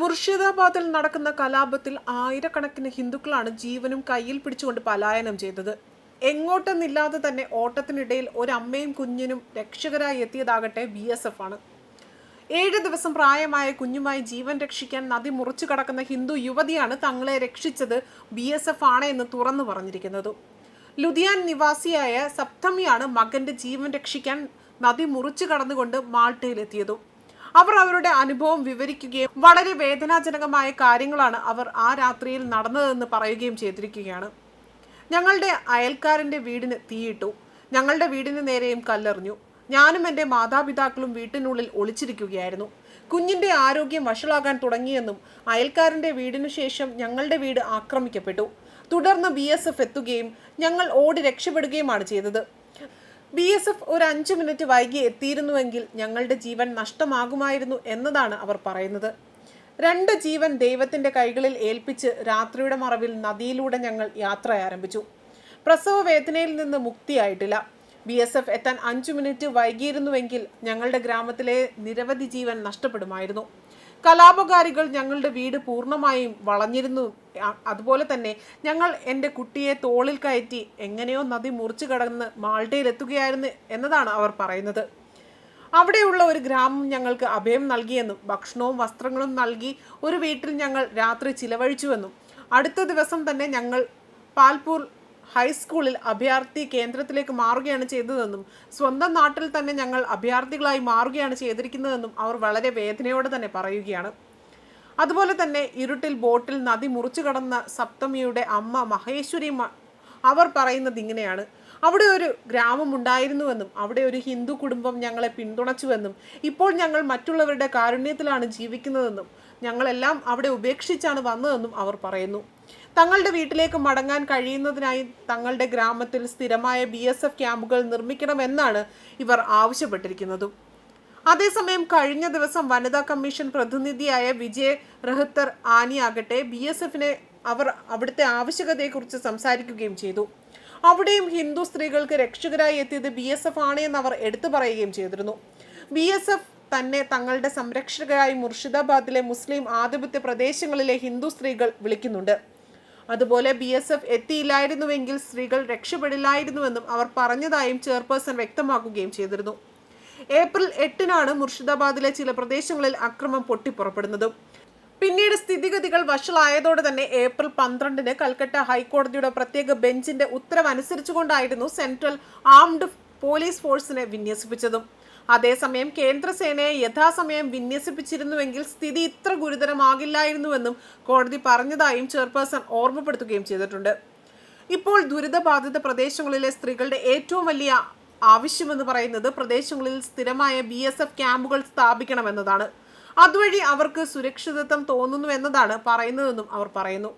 മുർഷിദാബാദിൽ നടക്കുന്ന കലാപത്തിൽ ആയിരക്കണക്കിന് ഹിന്ദുക്കളാണ് ജീവനും കയ്യിൽ പിടിച്ചുകൊണ്ട് പലായനം ചെയ്തത്. എങ്ങോട്ടെന്നില്ലാതെ തന്നെ ഓട്ടത്തിനിടയിൽ ഒരമ്മയും കുഞ്ഞിനും രക്ഷകരായി എത്തിയതാകട്ടെ ബി എസ് എഫ് ആണ്. ഏഴ് ദിവസം പ്രായമായ കുഞ്ഞുമായി ജീവൻ രക്ഷിക്കാൻ നദി മുറിച്ചു കടക്കുന്ന ഹിന്ദു യുവതിയാണ് തങ്ങളെ രക്ഷിച്ചത് ബി എസ് എഫ് ആണ് എന്ന് തുറന്നു പറഞ്ഞിരിക്കുന്നത്. ലുധിയാൻ നിവാസിയായ സപ്തമിയാണ് മകന്റെ ജീവൻ രക്ഷിക്കാൻ നദി മുറിച്ചു കടന്നുകൊണ്ട് മാൾട്ടയിലെത്തിയതും അവർ അവരുടെ അനുഭവം വിവരിക്കുകയും വളരെ വേദനാജനകമായ കാര്യങ്ങളാണ് അവർ ആ രാത്രിയിൽ നടന്നതെന്ന് പറയുകയും ചെയ്തിരിക്കുകയാണ്. ഞങ്ങളുടെ അയൽക്കാരന്റെ വീടിന് തീയിട്ടു. ഞങ്ങളുടെ വീടിന് നേരെയും കല്ലെറിഞ്ഞു. ഞാനും എന്റെ മാതാപിതാക്കളും വീട്ടിനുള്ളിൽ ഒളിച്ചിരിക്കുകയായിരുന്നു. കുഞ്ഞിന്റെ ആരോഗ്യം വഷളാകാൻ തുടങ്ങിയെന്നും അയൽക്കാരന്റെ വീടിനു ശേഷം ഞങ്ങളുടെ വീട് ആക്രമിക്കപ്പെട്ടു. തുടർന്ന് ബി എത്തുകയും ഞങ്ങൾ ഓടി രക്ഷപ്പെടുകയുമാണ് ചെയ്തത്. ബി എസ് എഫ് ഒരു അഞ്ച് മിനിറ്റ് വൈകി എത്തിയിരുന്നുവെങ്കിൽ ഞങ്ങളുടെ ജീവൻ നഷ്ടമാകുമായിരുന്നു എന്നതാണ് അവർ പറയുന്നത്. രണ്ട് ജീവൻ ദൈവത്തിന്റെ കൈകളിൽ ഏൽപ്പിച്ച് രാത്രിയുടെ മറവിൽ നദിയിലൂടെ ഞങ്ങൾ യാത്ര ആരംഭിച്ചു. പ്രസവ വേദനയിൽ നിന്ന് മുക്തിയായിട്ടില്ല. ബി എസ് എഫ് എത്താൻ അഞ്ചു മിനിറ്റ് വൈകിയിരുന്നുവെങ്കിൽ ഞങ്ങളുടെ ഗ്രാമത്തിലെ നിരവധി ജീവൻ നഷ്ടപ്പെടുമായിരുന്നു. കലാപകാരികൾ ഞങ്ങളുടെ വീട് പൂർണമായും വളഞ്ഞിരുന്നു. അതുപോലെ തന്നെ ഞങ്ങൾ എന്റെ കുട്ടിയെ തോളിൽ കയറ്റി എങ്ങനെയോ നദി മുറിച്ചു കടന്ന് മാൾട്ടയിൽ എത്തുകയായിരുന്നു എന്നതാണ് അവർ പറയുന്നത്. അവിടെയുള്ള ഒരു ഗ്രാമം ഞങ്ങൾക്ക് അഭയം നൽകിയെന്നും ഭക്ഷണവും വസ്ത്രങ്ങളും നൽകി ഒരു വീട്ടിൽ ഞങ്ങൾ രാത്രി ചിലവഴിച്ചുവെന്നും അടുത്ത ദിവസം തന്നെ ഞങ്ങൾ പാൽപൂർ ഹൈസ്കൂളിൽ അഭയാർത്ഥി കേന്ദ്രത്തിലേക്ക് മാറുകയാണ് ചെയ്തതെന്നും സ്വന്തം നാട്ടിൽ തന്നെ ഞങ്ങൾ അഭയാർത്ഥികളായി മാറുകയാണ് ചെയ്തിരിക്കുന്നതെന്നും അവർ വളരെ വേദനയോടെ തന്നെ പറയുകയാണ്. അതുപോലെ തന്നെ ഇരുട്ടിൽ ബോട്ടിൽ നദി മുറിച്ചു കടന്ന സപ്തമിയുടെ അമ്മ മഹേശ്വരി അവർ പറയുന്നത് ഇങ്ങനെയാണ്. അവിടെ ഒരു ഗ്രാമമുണ്ടായിരുന്നുവെന്നും അവിടെ ഒരു ഹിന്ദു കുടുംബം ഞങ്ങളെ പിന്തുണച്ചുവെന്നും ഇപ്പോൾ ഞങ്ങൾ മറ്റുള്ളവരുടെ കാരുണ്യത്തിലാണ് ജീവിക്കുന്നതെന്നും ഞങ്ങളെല്ലാം അവിടെ ഉപേക്ഷിച്ചാണ് വന്നതെന്നും അവർ പറയുന്നു. തങ്ങളുടെ വീട്ടിലേക്ക് മടങ്ങാൻ കഴിയുന്നതിനായി തങ്ങളുടെ ഗ്രാമത്തിൽ സ്ഥിരമായ ബി എസ് എഫ് ക്യാമ്പുകൾ നിർമ്മിക്കണമെന്നാണ് ഇവർ ആവശ്യപ്പെട്ടിരിക്കുന്നതും. അതേസമയം കഴിഞ്ഞ ദിവസം വനിതാ കമ്മീഷൻ പ്രതിനിധിയായ വിജയ് റഹത്തർ ആനിയാകട്ടെ ബി എസ് എഫിനെ അവർ അവിടുത്തെ ആവശ്യകതയെക്കുറിച്ച് സംസാരിക്കുകയും ചെയ്തു. അവിടെയും ഹിന്ദു സ്ത്രീകൾക്ക് രക്ഷകരായി എത്തിയത് ബി എസ് എഫ് ആണ് എന്ന് അവർ എടുത്തു പറയുകയും ചെയ്തിരുന്നു. ബി എസ് എഫ് തന്നെ തങ്ങളുടെ സംരക്ഷകരായി മുർഷിദാബാദിലെ മുസ്ലിം ആധിപത്യ പ്രദേശങ്ങളിലെ ഹിന്ദു സ്ത്രീകൾ വിളിക്കുന്നുണ്ട്. അതുപോലെ ബി എസ് എഫ് എത്തിയില്ലായിരുന്നുവെങ്കിൽ സ്ത്രീകൾ രക്ഷപ്പെടില്ലായിരുന്നുവെന്നും അവർ പറഞ്ഞതായും ചെയർപേഴ്സൺ വ്യക്തമാക്കുകയും ചെയ്തിരുന്നു. ഏപ്രിൽ എട്ടിനാണ് മുർഷിദാബാദിലെ ചില പ്രദേശങ്ങളിൽ അക്രമം പൊട്ടിപ്പുറപ്പെടുന്നതും. പിന്നീട് സ്ഥിതിഗതികൾ വഷളായതോടെ തന്നെ ഏപ്രിൽ പന്ത്രണ്ടിന് കൽക്കട്ട ഹൈക്കോടതിയുടെ പ്രത്യേക ബെഞ്ചിന്റെ ഉത്തരവനുസരിച്ചുകൊണ്ടായിരുന്നു സെൻട്രൽ ആംഡ് പോലീസ് ഫോഴ്സിനെ വിന്യസിപ്പിച്ചതും. അതേസമയം കേന്ദ്രസേനയെ യഥാസമയം വിന്യസിപ്പിച്ചിരുന്നുവെങ്കിൽ സ്ഥിതി ഇത്ര ഗുരുതരമാകില്ലായിരുന്നുവെന്നും കോടതി പറഞ്ഞതായും ചെയർപേഴ്സൺ ഓർമ്മപ്പെടുത്തുകയും ചെയ്തിട്ടുണ്ട്. ഇപ്പോൾ ദുരിതബാധിത പ്രദേശങ്ങളിലെ സ്ത്രീകളുടെ ഏറ്റവും വലിയ ആവശ്യമെന്ന് പറയുന്നത് പ്രദേശങ്ങളിൽ സ്ഥിരമായ ബി എസ് എഫ് ക്യാമ്പുകൾ സ്ഥാപിക്കണമെന്നതാണ്. അതുവഴി അവർക്ക് സുരക്ഷിതത്വം തോന്നുന്നു എന്നതാണ് പറയുന്നതെന്നും അവർ പറയുന്നു.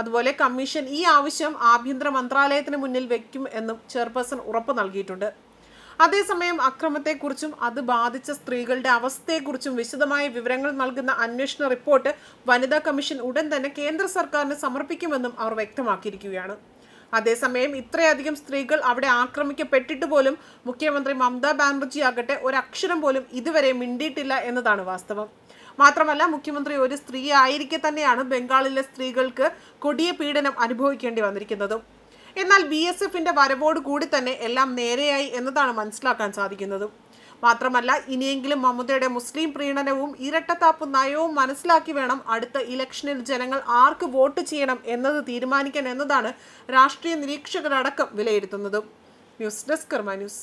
അതുപോലെ കമ്മീഷൻ ഈ ആവശ്യം ആഭ്യന്തര മന്ത്രാലയത്തിന് മുന്നിൽ വയ്ക്കും എന്നും ചെയർപേഴ്സൺ ഉറപ്പ് നൽകിയിട്ടുണ്ട്. അതേസമയം അക്രമത്തെക്കുറിച്ചും അത് ബാധിച്ച സ്ത്രീകളുടെ അവസ്ഥയെക്കുറിച്ചും വിശദമായ വിവരങ്ങൾ നൽകുന്ന അന്വേഷണ റിപ്പോർട്ട് വനിതാ കമ്മീഷൻ ഉടൻ തന്നെ കേന്ദ്ര സർക്കാരിന് സമർപ്പിക്കുമെന്നും അവർ വ്യക്തമാക്കിയിരിക്കുകയാണ്. അതേസമയം ഇത്രയധികം സ്ത്രീകൾ അവിടെ ആക്രമിക്കപ്പെട്ടിട്ട് പോലും മുഖ്യമന്ത്രി മമതാ ബാനർജി ആകട്ടെ ഒരക്ഷരം പോലും ഇതുവരെ മിണ്ടിയിട്ടില്ല എന്നതാണ് വാസ്തവം. മാത്രമല്ല മുഖ്യമന്ത്രി ഒരു സ്ത്രീ ആയിരിക്കെ തന്നെയാണ് ബംഗാളിലെ സ്ത്രീകൾക്ക് കൊടിയ പീഡനം അനുഭവിക്കേണ്ടി വന്നിരിക്കുന്നതും. എന്നാൽ ബി എസ് എഫിന്റെ വരവോട് കൂടി തന്നെ എല്ലാം നേരെയായി എന്നതാണ് മനസ്സിലാക്കാൻ സാധിക്കുന്നത്. മാത്രമല്ല ഇനിയെങ്കിലും മമതയുടെ മുസ്ലിം പ്രീണനവും ഇരട്ടത്താപ്പ് നയവും മനസ്സിലാക്കി വേണം അടുത്ത ഇലക്ഷനിൽ ജനങ്ങൾ ആർക്ക് വോട്ട് ചെയ്യണം എന്നത് തീരുമാനിക്കാൻ എന്നതാണ് രാഷ്ട്രീയ നിരീക്ഷകരടക്കം വിലയിരുത്തുന്നത്. News desk Karma news.